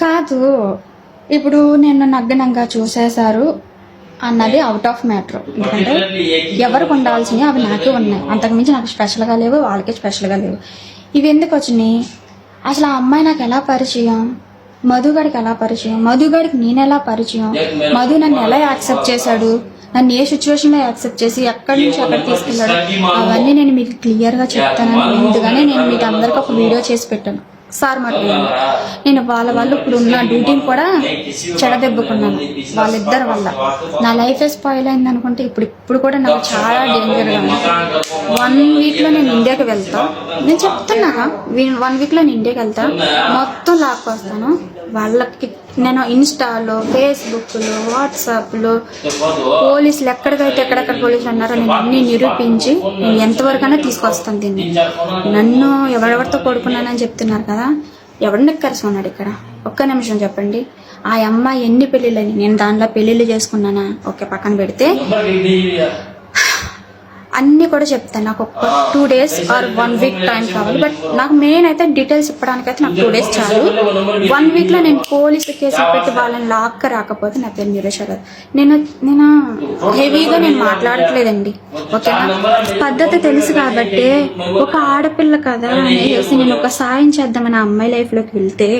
కాదు ఇప్పుడు నేను నగ్నంగా చూసేశారు. అన్నది అవుట్ ఆఫ్ మ్యాటర్ ఎందుకంటే ఎవరికి ఉండాల్సినవి అవి నాకే ఉన్నాయి. అంతకుమించి నాకు స్పెషల్గా లేవు వాళ్ళకి స్పెషల్గా లేవు. ఇవి ఎందుకు వచ్చినాయి? అసలు ఆ అమ్మాయి నాకు ఎలా పరిచయం? మధుగాడికి ఎలా పరిచయం? మధుగాడికి నేను ఎలా పరిచయం? మధు నన్ను ఎలా యాక్సెప్ట్ చేశాడు? నన్ను ఏ సిచ్యువేషన్లో యాక్సెప్ట్ చేసి ఎక్కడి నుంచి ఎక్కడ తీసుకెళ్ళాడు? అవన్నీ నేను మీకు క్లియర్గా చెప్తానని ముందుగానే నేను మీకు అందరికీ ఒక వీడియో చేసి పెట్టాను. సార్ మర్చిపోయాను నేను వాళ్ళ వాళ్ళు ఇప్పుడు ఉన్న డ్యూటీని కూడా చెడదెబ్బకున్నాను. వాళ్ళిద్దరి వల్ల. నా లైఫ్ స్పాయిల్ అయింది అనుకుంటే ఇప్పుడు ఇప్పుడు కూడా నాకు చాలా డేంజర్గా ఉంది. వన్ వీక్లో నేను ఇండియాకి వెళ్తా. నేను చెప్తున్నా వన్ వీక్లో నేను ఇండియాకి వెళ్తా. మొత్తం లాక్కొస్తాను. వాళ్ళకి నేను ఇన్స్టాలో ఫేస్బుక్లో వాట్సాప్లో పోలీసులు ఎక్కడికైతే ఎక్కడెక్కడ పోలీసులు ఉన్నారో నేను అన్ని నిరూపించి నేను ఎంతవరకైనా తీసుకొస్తాను దీన్ని. నన్ను ఎవరెవరితో కొడుకున్నానని చెప్తున్నారు కదా ఎవరిని కలుసుకున్నాడు ఇక్కడ? ఒక్క నిమిషం చెప్పండి. ఆ అమ్మాయి ఎన్ని పెళ్ళిళ్ళని నేను దానిలో పెళ్ళిళ్ళు చేసుకున్నానా? ఓకే పక్కన పెడితే అన్ని కూడా చెప్తాను. నాకు ఒక two days or one week time కావాలి. బట్ నాకు మెయిన్ అయితే డీటెయిల్స్ ఇప్పడానికైతే నాకు టూ డేస్ చాలు. వన్ వీక్లో నేను పోలీసు కేసు పెట్టి వాళ్ళని లాక్క రాకపోతే నా పేరు నిరేష కాదు నేను నేను హెవీగా నేను మాట్లాడట్లేదండి. ఓకేనా? పద్ధతి తెలుసు కాబట్టి ఒక ఆడపిల్ల కదా అనేసి నేను ఒక సాయం చేద్దామని ఆ అమ్మాయి లైఫ్లోకి వెళ్తే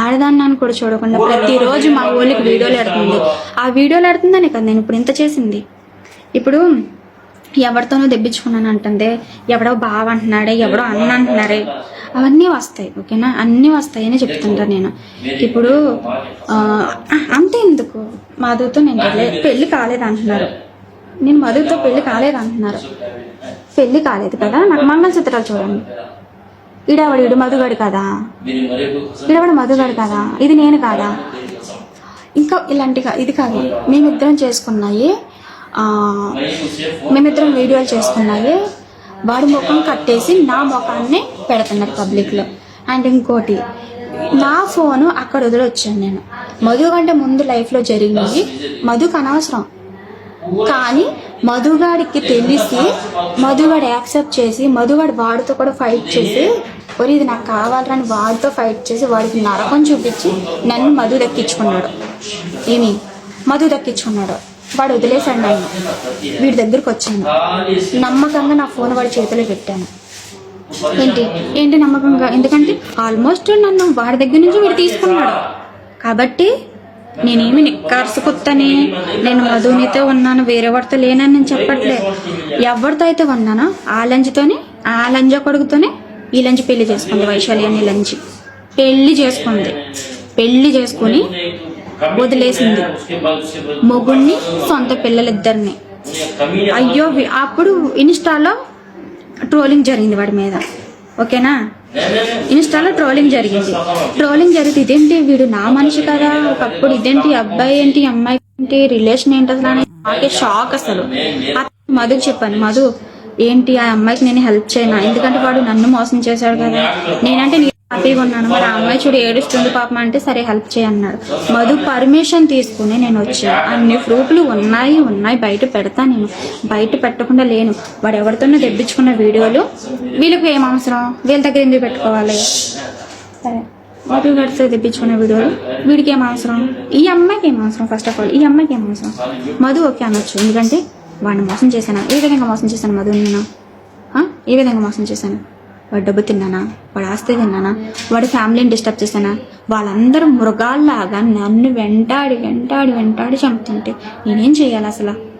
ఆడదాన్ని నన్ను కూడా చూడకుండా ప్రతిరోజు మా ఊళ్ళకి వీడియోలు ఎడుతుంది ఆ వీడియోలు ఎడుతుందని కదా నేను ఇప్పుడు ఇంత చేసింది. ఇప్పుడు ఎవరితోనో దెబ్బించుకున్నాను అంటుంది ఎవడో బావ అంటున్నాడే ఎవడో అన్న అంటున్నారే. అవన్నీ వస్తాయి ఓకేనా? అన్నీ వస్తాయని చెప్తుంటా నేను. ఇప్పుడు అంతే ఎందుకు? మధుతో నేను పెళ్ళి పెళ్ళి కాలేదు అంటున్నారు నేను మధుతో పెళ్ళి కాలేదు అంటున్నారు పెళ్ళి కాలేదు కదా? నాకు మంగళసూత్రాలు చూడండి. ఈడవాడు? ఈడు మధుగాడు కదా? ఈడవాడు? మధుగాడు కదా? ఇది నేను కాదా? ఇంకా ఇలాంటిగా ఇది కాదు. మేమిద్దరం చేసుకున్నాయి. మేమిద్దరం వీడియోలు చేసుకున్నాయి వాడి ముఖం కట్టేసి నా ముఖాన్ని పెడుతున్నారు పబ్లిక్లో అండ్ ఇంకోటి నా ఫోను అక్కడ వదిలొచ్చాను నేను. మధు కంటే ముందు లైఫ్లో జరిగింది. మధుకు అనవసరం. కానీ మధుగాడికి తెలిసి మధుగాడు యాక్సెప్ట్ చేసి మధుగాడు వాడితో కూడా ఫైట్ చేసి ఒరి ఇది నాకు కావాలని వాడితో ఫైట్ చేసి వాడికి నరకం చూపించి నన్ను మధు దక్కించుకున్నాడు. ఏమి? మధు దక్కించుకున్నాడు. వాడు వదిలేశాడు నన్ను వీడి దగ్గరికి వచ్చాను. నమ్మకంగా నా ఫోన్ వాడి చేతిలో పెట్టాను. ఏంటి? ఏంటి నమ్మకంగా? ఎందుకంటే ఆల్మోస్ట్ నన్ను వాడి దగ్గర నుంచి వీడు తీసుకున్నాడు. కాబట్టి నేనేమి నిక్కార్సు కుత్తని నేను మధునితో ఉన్నాను వేరే వాడితో లేనని నేను చెప్పట్లే. ఎవరితో అయితే ఉన్నానో ఆ లంజితోనే ఆ లంజ కొడుకుతోనే ఈ లంజ్ పెళ్ళి చేసుకుంది వైశాలి అని లంచ్. పెళ్ళి చేసుకుంది. పెళ్ళి చేసుకుని వదిలేసింది. మొగుణ్ణి సొంత పిల్లలిద్దరిని. అయ్యో అప్పుడు ఇన్స్టాలో ట్రోలింగ్ జరిగింది వాడి మీద. ఓకేనా? ఇన్స్టాలో ట్రోలింగ్ జరిగింది. ట్రోలింగ్ జరిగితే ఇదేంటి వీడు నా మనిషి కదా? ఒకప్పుడు ఇదేంటి అబ్బాయి ఏంటి అమ్మాయి ఏంటి రిలేషన్ ఏంటి అసలు అని నాకే షాక్ అసలు. ఆ మధుకి చెప్పాను మధు ఏంటి ఆ అమ్మాయికి నేను హెల్ప్ చేయను? ఎందుకంటే వాడు నన్ను మోసం చేశాడు కదా. నేనంటే హ్యాపీగా ఉన్నాను. మరి ఆ అమ్మాయి చూడు ఏడుస్తుంది పాపం అంటే సరే హెల్ప్ చేయన్నాడు మధు పర్మిషన్ తీసుకుని నేను వచ్చాను అన్ని ప్రూఫ్లు ఉన్నాయి ఉన్నాయి. బయట పెడతా నేను. బయట పెట్టకుండా లేను. వాడు ఎవరితోనో తెప్పించుకున్న వీడియోలు వీళ్ళకి ఏం అవసరం? వీళ్ళ దగ్గర ఎందుకు పెట్టుకోవాలి? సరే. మధు గడితే తెప్పించుకున్న వీడియోలు వీడికి ఏం అవసరం? ఈ అమ్మాయికి ఏం అవసరం? ఫస్ట్ ఆఫ్ ఆల్ ఈ అమ్మాయికి ఏం అవసరం? మధు ఓకే అనొచ్చు. ఎందుకంటే వాడిని మోసం చేశాను. ఏ విధంగా మోసం చేశాను మధు నేను? ఏ విధంగా మోసం చేశాను? వాడు డబ్బు తిన్నానా? వాడు ఆస్తి తిన్నానా? వాడి ఫ్యామిలీని డిస్టర్బ్ చేశానా? వాళ్ళందరూ మృగాల్లాగా నన్ను వెంటాడి వెంటాడి వెంటాడి చంపుతుంటే నేనేం చేయాలి అసలు?